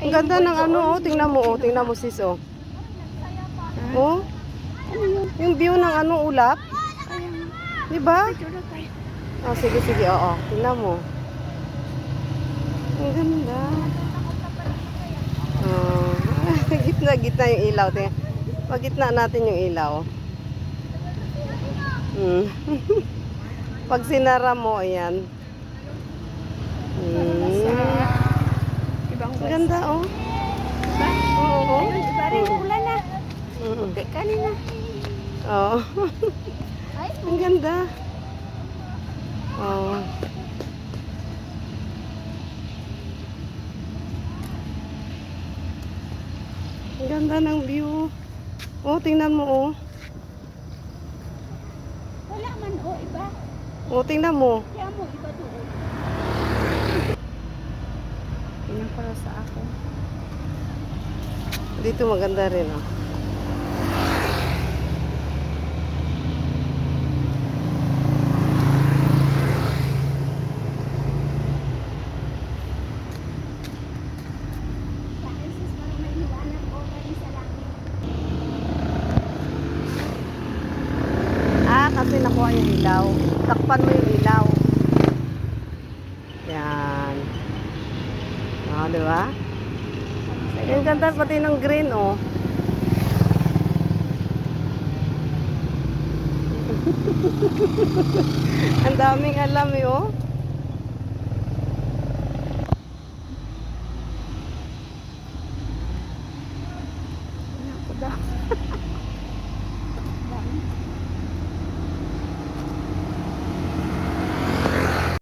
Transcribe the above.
Ang ganda ng ano, oh. Tingnan mo, oh. Tingnan mo, sis, oh. Oh. Yung view ng ano, ulap. Di ba? Oh, sige, sige, oo. Tingnan mo. Ang ganda. Oh. gitna, gitna yung ilaw. Tingnan. Pagitna natin yung ilaw. Hmm. Pag sinara mo, ayan. Hmm. Ganda, oh. Diba? Oo, oo. Iba rin yung ulan na. Mm. Kay kanina. Oo. Ang ganda. Oo. Ang ganda ng view. Oh, tingnan mo, oh. Wala man o iba. Oh, tingnan mo. Kaya mo iba doon. Tingnan para sa ako. Dito maganda rin, oh. Ah, kasi nakuha yung ilaw. Takpan mo yung ilaw. Ah, di ba? Ang ganda pati ng green, oh. Ang daming alam, eh, oh.